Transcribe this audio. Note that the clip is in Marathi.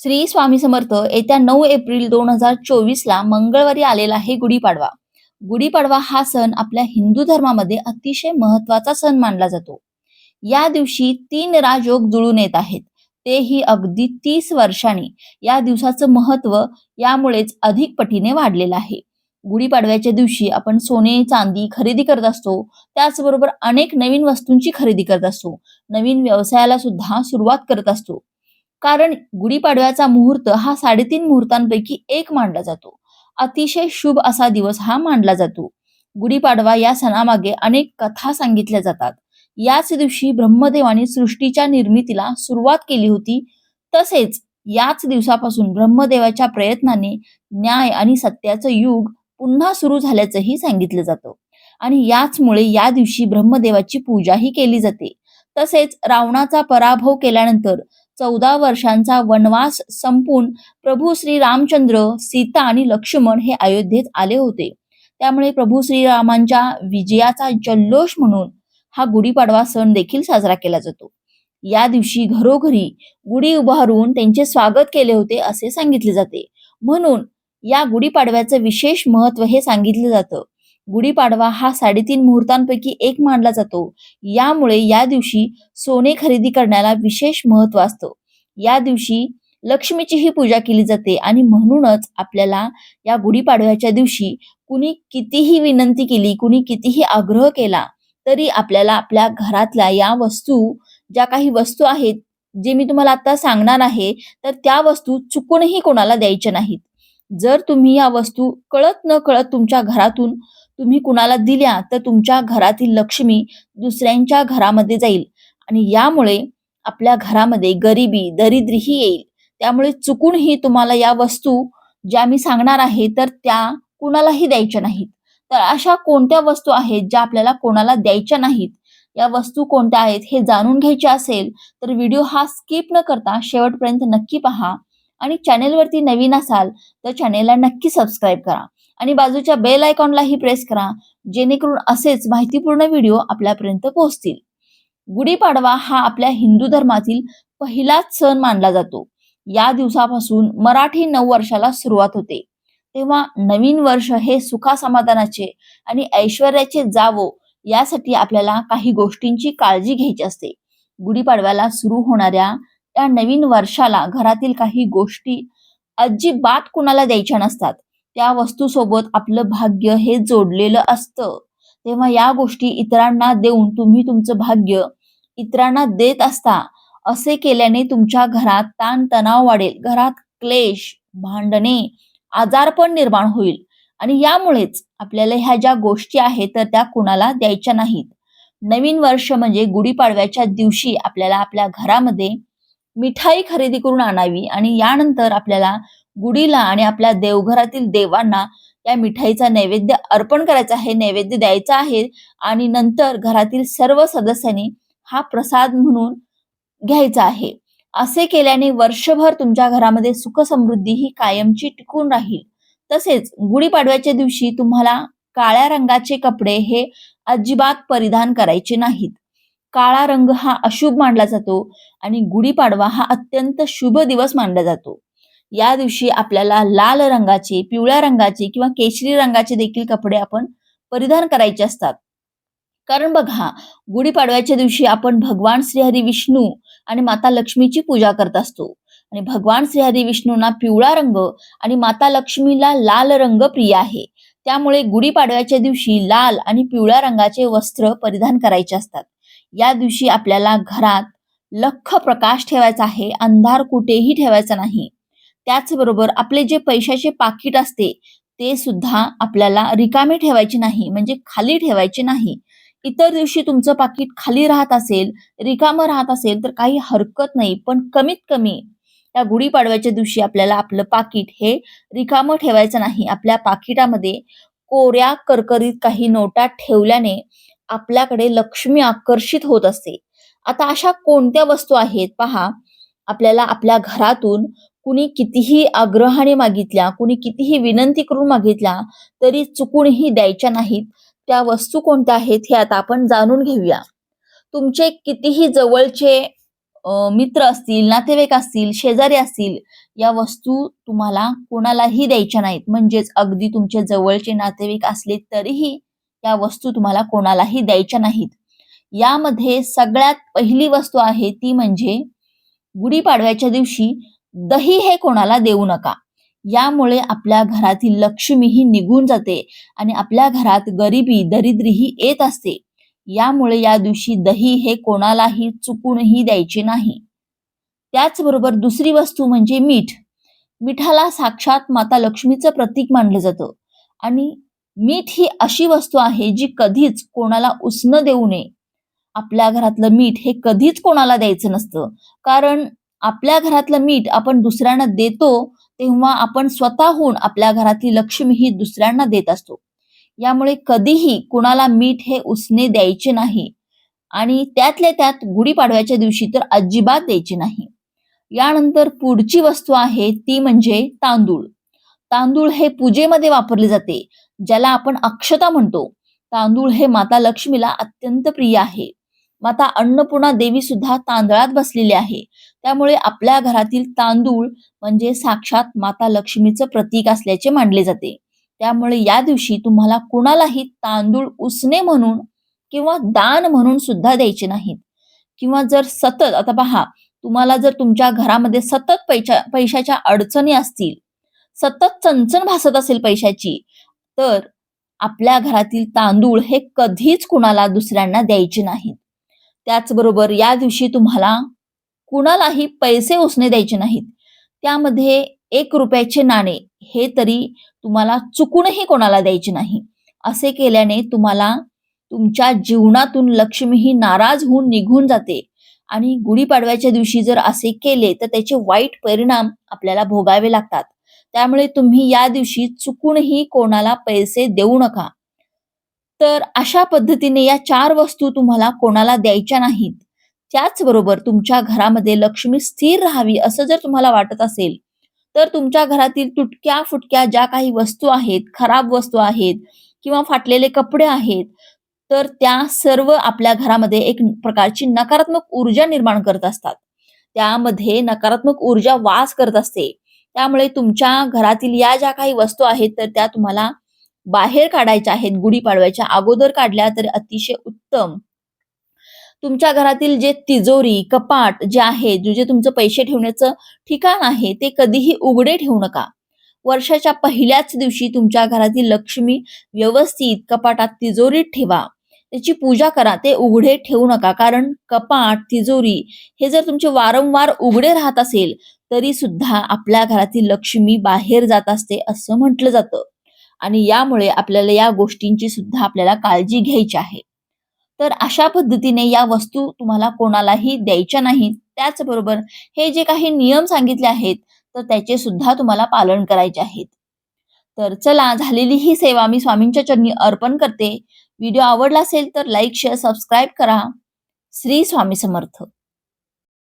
श्री स्वामी समर्थ येत्या नऊ एप्रिल दोन हजार चोवीस ला मंगळवारी आलेला आहे गुढीपाडवा. गुढीपाडवा हा सण आपल्या हिंदू धर्मामध्ये अतिशय महत्त्वाचा सण मानला जातो. या दिवशी तीन राजयोग जुळून येत आहेत. तेही अगदी तीस वर्षांनी. या दिवसाचं महत्त्व यामुळेच अधिक पटीने वाढलेलं आहे. गुढीपाडव्याच्या दिवशी आपण सोने चांदी खरेदी करत असतो. त्याचबरोबर अनेक नवीन वस्तूंची खरेदी करत असतो. नवीन व्यवसायाला सुद्धा सुरुवात करत असतो. कारण गुढीपाडव्याचा मुहूर्त हा साडेतीन मुहूर्तांपैकी एक मानला जातो. अतिशय शुभ असा दिवस हा मानला जातो. गुढीपाडवा या सणामागे अनेक कथा सांगितल्या जातात. याच दिवशी ब्रह्मदेवाने सृष्टीच्या निर्मितीला सुरुवात केली होती. तसेच याच दिवसापासून ब्रह्मदेवाच्या प्रयत्नाने न्याय आणि सत्याचं युग पुन्हा सुरू झाल्याचंही सांगितलं जातं. आणि याचमुळे या दिवशी ब्रह्मदेवाची पूजाही केली जाते. तसेच रावणाचा पराभव केल्यानंतर चौदा वर्षांचा वनवास संपून प्रभू श्री रामचंद्र सीता आणि लक्ष्मण हे अयोध्येत आले होते. त्यामुळे प्रभू श्रीरामांच्या विजयाचा जल्लोष म्हणून हा गुढीपाडवा सण देखील साजरा केला जातो. या दिवशी घरोघरी गुढी उभारून त्यांचे स्वागत केले होते असे सांगितले जाते. म्हणून या गुढीपाडव्याचं विशेष महत्त्व हे सांगितलं जातं. गुढीपाडवा हा साडेतीन मुहूर्तांपैकी एक मानला जातो. यामुळे या दिवशी सोने खरेदी करण्याला विशेष महत्त्व असतं. या दिवशी लक्ष्मीचीही पूजा केली जाते आणि म्हणूनच आपल्याला या गुढीपाडव्याच्या दिवशी कुणी कितीही विनंती केली कुणी कितीही आग्रह केला तरी आपल्याला आपल्या घरातल्या या वस्तू ज्या काही वस्तू आहेत जे मी तुम्हाला आता सांगणार आहे तर त्या वस्तू चुकूनही कोणाला द्यायच्या नाहीत. जर तुम्ही या वस्तू कळत न कळत तुमच्या घरातून तुम्ही कुणाला दिल्या तर तुमच्या घरातील लक्ष्मी दुसऱ्यांच्या घरामध्ये जाईल. आणि यामुळे आपल्या घरामध्ये गरिबी दरिद्रीही येईल. त्यामुळे चुकूनही तुम्हाला या वस्तू ज्या मी सांगणार आहे तर त्या कुणालाही द्यायच्या नाहीत. तर अशा कोणत्या वस्तू आहेत ज्या आपल्याला कोणाला द्यायच्या नाहीत? या वस्तू कोणत्या आहेत हे जाणून घ्यायचे असेल तर व्हिडिओ हा स्किप न करता शेवटपर्यंत नक्की पहा. आणि चॅनेलवरती नवीन असाल तर चॅनेलला नक्की सबस्क्राईब करा. आणि बाजूच्या बेल आयकॉनलाही प्रेस करा जेणेकरून असेच माहितीपूर्ण व्हिडिओ आपल्यापर्यंत पोहोचतील. गुढीपाडवा हा आपल्या हिंदू धर्मातील पहिलाच सण मानला जातो. या दिवसापासून मराठी नऊ वर्षाला सुरुवात होते. तेव्हा नवीन वर्ष हे सुखा समाधानाचे आणि ऐश्वर्याचे जावो यासाठी आपल्याला काही गोष्टींची काळजी घ्यायची असते. गुढीपाडव्याला सुरू होणाऱ्या या नवीन वर्षाला घरातील काही गोष्टी अजिबात कुणाला द्यायच्या नसतात. त्या वस्तूसोबत आपलं भाग्य हे जोडलेलं असतं. तेव्हा या गोष्टी इतरांना देऊन तुम्ही तुमचं भाग्य इतरांना देत असता असे केल्याने तुमच्या घरात ताणतणाव वाढेल. घरात क्लेश भांडणे आजारपण निर्माण होईल. आणि यामुळेच आपल्याला ह्या ज्या गोष्टी आहेत तर त्या कुणाला द्यायच्या नाहीत. नवीन वर्ष म्हणजे गुढीपाडव्याच्या दिवशी आपल्याला आपल्या घरामध्ये मिठाई खरेदी करून आणावी आणि यानंतर आपल्याला गुढीला आणि आपल्या देवघरातील देवांना या मिठाईचा नैवेद्य अर्पण करायचा आहे नैवेद्य द्यायचा आहे आणि नंतर घरातील सर्व सदस्यांनी हा प्रसाद म्हणून घ्यायचा आहे. असे केल्याने वर्षभर तुमच्या घरामध्ये सुख समृद्धी ही कायमची टिकून राहील. तसेच गुढीपाडव्याच्या दिवशी तुम्हाला काळ्या रंगाचे कपडे हे अजिबात परिधान करायचे नाहीत. काळा रंग हा अशुभ मानला जातो आणि गुढीपाडवा हा अत्यंत शुभ दिवस मानला जातो. या दिवशी आपल्याला लाल रंगाचे पिवळ्या रंगाचे किंवा केशरी रंगाचे देखील कपडे आपण परिधान करायचे असतात. कारण बघा गुढीपाडव्याच्या दिवशी आपण भगवान श्रीहरी विष्णू आणि माता लक्ष्मीची पूजा करत असतो. आणि भगवान श्रीहरी विष्णूंना पिवळा रंग आणि माता लक्ष्मीला लाल रंग प्रिय आहे. त्यामुळे गुढीपाडव्याच्या दिवशी लाल आणि पिवळ्या रंगाचे वस्त्र परिधान करायचे असतात. या दिवशी आपल्याला घरात लख प्रकाश ठेवायचा आहे अंधार कुठेही ठेवायचा नाही. त्याचबरोबर आपले जे पैशाचे पाकिट असते ते सुद्धा आपल्याला रिकामे ठेवायचे नाही म्हणजे खाली ठेवायचे नाही. इतर दिवशी तुमचं पाकिट खाली राहत असेल रिकामं राहत असेल तर काही हरकत नाही. पण कमीत कमी या गुढीपाडव्याच्या दिवशी आपल्याला आपलं पाकिट हे रिकामं ठेवायचं नाही. आपल्या पाकिटामध्ये कोऱ्या करकरीत काही नोटा ठेवल्याने आपल्याकडे लक्ष्मी आकर्षित होत असते. आता अशा कोणत्या वस्तू आहेत? पहा आपल्याला आपल्या घरातून कुणी कितीही आग्रहाने मागितल्या कुणी कितीही विनंती करून मागितल्या तरी चुकूनही द्यायच्या नाहीत. त्या वस्तू कोणत्या आहेत हे आता आपण जाणून घेऊया. तुमचे कितीही जवळचे मित्र असतील नातेवाईक असतील शेजारी असतील या वस्तू तुम्हाला कोणालाही द्यायच्या नाहीत. म्हणजेच अगदी तुमचे जवळचे नातेवाईक असले तरीही त्या वस्तू तुम्हाला कोणालाही द्यायच्या नाहीत. यामध्ये सगळ्यात पहिली वस्तू आहे ती म्हणजे गुढीपाडव्याच्या दिवशी दही हे कोणाला देऊ नका. यामुळे आपल्या घरातील लक्ष्मी ही निघून जाते आणि आपल्या घरात गरिबी दरिद्री ही येत असते. यामुळे या दिवशी दही हे कोणालाही चुकूनही द्यायचे नाही. त्याचबरोबर दुसरी वस्तू म्हणजे मीठ. मिठाला साक्षात माता लक्ष्मीचं प्रतीक मानलं जातं आणि मीठ ही अशी वस्तू आहे जी कधीच कोणाला उसणं देऊ नये. आपल्या घरातलं मीठ हे कधीच कोणाला द्यायचं नसतं. कारण आपल्या घरातलं मीठ आपण दुसऱ्यांना देतो तेव्हा आपण स्वतःहून आपल्या घरातली लक्ष्मी ही दुसऱ्यांना देत असतो. यामुळे कधीही कुणाला मीठ हे उसने द्यायचे नाही आणि त्यातल्या त्यात गुढीपाडव्याच्या दिवशी तर अजिबात द्यायचे नाही. यानंतर पुढची वस्तू आहे ती म्हणजे तांदूळ. तांदूळ हे पूजेमध्ये वापरले जाते ज्याला आपण अक्षता म्हणतो. तांदूळ हे माता लक्ष्मीला अत्यंत प्रिय आहे. माता अन्नपूर्णा देवी सुद्धा तांदळात बसलेली आहे. त्यामुळे आपल्या घरातील तांदूळ म्हणजे साक्षात माता लक्ष्मीचं प्रतीक असल्याचे मानले जाते. त्यामुळे या दिवशी तुम्हाला कुणालाही तांदूळ उसने म्हणून किंवा दान म्हणून सुद्धा द्यायचे नाहीत. किंवा जर सतत आता पहा तुम्हाला जर तुमच्या घरामध्ये सतत पैशा पैशाच्या अडचणी असतील सतत चणचण भासत असेल पैशाची तर आपल्या घरातील तांदूळ हे कधीच कुणाला दुसऱ्यांना द्यायचे नाहीत. त्याचबरोबर या दिवशी तुम्हाला कुणालाही पैसे उसने द्यायचे नाहीत. त्यामध्ये एक रुपयाचे नाणे हे तरी तुम्हाला चुकूनही कोणाला द्यायचे नाही. असे केल्याने तुम्हाला तुमच्या जीवनातून लक्ष्मी ही नाराज होऊन निघून जाते आणि गुढीपाडव्याच्या दिवशी जर असे केले तर त्याचे वाईट परिणाम आपल्याला भोगावे लागतात. त्यामुळे तुम्ही या दिवशी चुकूनही कोणाला पैसे देऊ नका. तर अशा पद्धतीने या चार वस्तू तुम्हाला कोणाला द्यायच्या नाहीत. त्याचबरोबर तुमच्या घरामध्ये लक्ष्मी स्थिर राहावी असं जर तुम्हाला वाटत असेल तर तुमच्या घरातील तुटक्या फुटक्या ज्या काही वस्तू आहेत खराब वस्तू आहेत किंवा फाटलेले कपडे आहेत तर त्या सर्व आपल्या घरामध्ये एक प्रकारची नकारात्मक ऊर्जा निर्माण करत असतात. त्यामध्ये नकारात्मक ऊर्जा वास करत असते. त्यामुळे तुमच्या घरातील या ज्या काही वस्तू आहेत तर त्या तुम्हाला बाहेर काढायच्या आहेत गुढीपाडव्याच्या अगोदर काढल्या तर अतिशय उत्तम. तुमच्या घरातील जे तिजोरी कपाट जे आहे जे तुमचं पैसे ठेवण्याचं ठिकाण आहे ते कधीही उघडे ठेवू नका. वर्षाच्या पहिल्याच दिवशी तुमच्या घरातील लक्ष्मी व्यवस्थित कपाटात तिजोरीत ठेवा. त्याची पूजा करा ते उघडे ठेवू नका. कारण कपाट तिजोरी हे जर तुमचे वारंवार उघडे राहत असेल तरी सुद्धा आपल्या घरातील लक्ष्मी बाहेर जात असते असं म्हटलं जातं. आणि यामुळे आपल्याला या गोष्टींची सुद्धा आपल्याला काळजी घ्यायची आहे. तर अशा पद्धतीने या वस्तू तुम्हाला कोणालाही द्यायच्या नाहीत. त्याचबरोबर हे जे काही नियम सांगितले आहेत तर त्याचे सुद्धा तुम्हाला पालन करायचे आहेत. तर चला झालेली ही सेवा मी स्वामींच्या चरणी अर्पण करते. व्हिडिओ आवडला असेल तर लाईक शेअर सबस्क्राईब करा. श्री स्वामी समर्थ.